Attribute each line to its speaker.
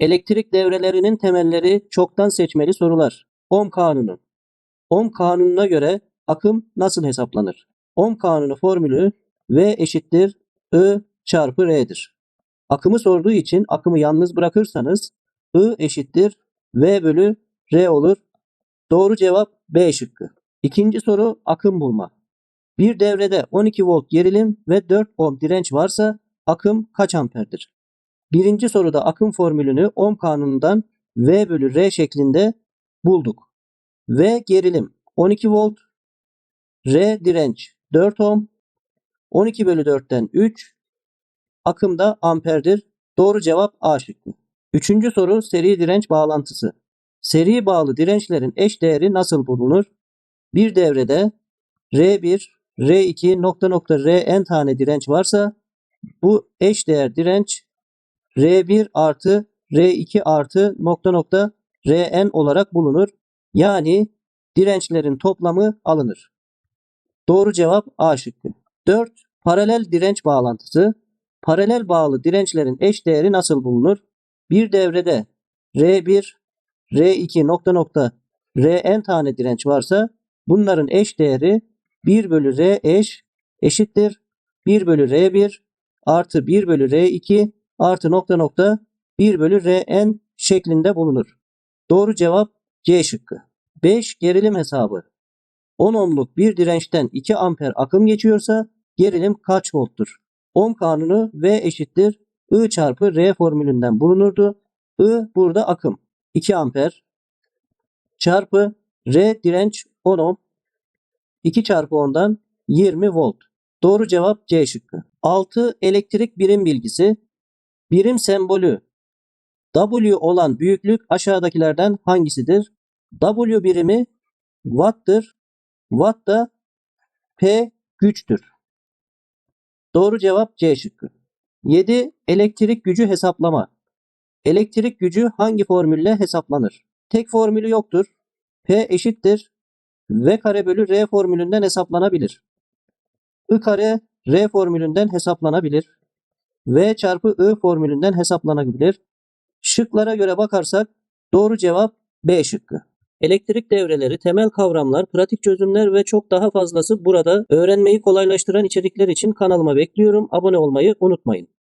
Speaker 1: Elektrik devrelerinin temelleri çoktan seçmeli sorular. Ohm kanunu. Ohm kanununa göre akım nasıl hesaplanır? Ohm kanunu formülü V eşittir I çarpı R'dir. Akımı sorduğu için akımı yalnız bırakırsanız I eşittir V bölü R olur. Doğru cevap B şıkkı. İkinci soru akım bulma. Bir devrede 12 volt gerilim ve 4 ohm direnç varsa akım kaç amperdir? Birinci soruda akım formülünü ohm kanunundan V bölü R şeklinde bulduk. V gerilim 12 volt, R direnç 4 ohm, 12 bölü 4'ten 3, akım da amperdir. Doğru cevap A şıkkı. Üçüncü soru seri direnç bağlantısı. Seri bağlı dirençlerin eş değeri nasıl bulunur? Bir devrede R1, R2 nokta nokta Rn tane direnç varsa bu eş değer direnç R1 artı R2 artı nokta nokta Rn olarak bulunur. Yani dirençlerin toplamı alınır. Doğru cevap A şıkkı. 4. Paralel direnç bağlantısı. Paralel bağlı dirençlerin eş değeri nasıl bulunur? Bir devrede R1, R2 nokta nokta Rn tane direnç varsa bunların eş değeri 1 bölü R eş eşittir 1 bölü R1 artı 1 bölü R2 artı nokta nokta 1 bölü Rn şeklinde bulunur. Doğru cevap C şıkkı. 5. Gerilim hesabı. 10 ohmluk bir dirençten 2 amper akım geçiyorsa gerilim kaç volttur? Ohm kanunu V eşittir I çarpı R formülünden bulunurdu. I burada akım 2 amper çarpı R direnç 10 ohm 2 çarpı 10'dan 20 volt. Doğru cevap C şıkkı. 6. Elektrik birim bilgisi. Birim sembolü W olan büyüklük aşağıdakilerden hangisidir? W birimi watt'tır. Watt da P güçtür. Doğru cevap C şıkkı. 7. Elektrik gücü hesaplama. Elektrik gücü hangi formülle hesaplanır? Tek formülü yoktur. P eşittir. V kare bölü R formülünden hesaplanabilir. I kare R formülünden hesaplanabilir. V çarpı I formülünden hesaplanabilir. Şıklara göre bakarsak doğru cevap B şıkkı. Elektrik devreleri, temel kavramlar, pratik çözümler ve çok daha fazlası burada. Öğrenmeyi kolaylaştıran içerikler için kanalıma bekliyorum. Abone olmayı unutmayın.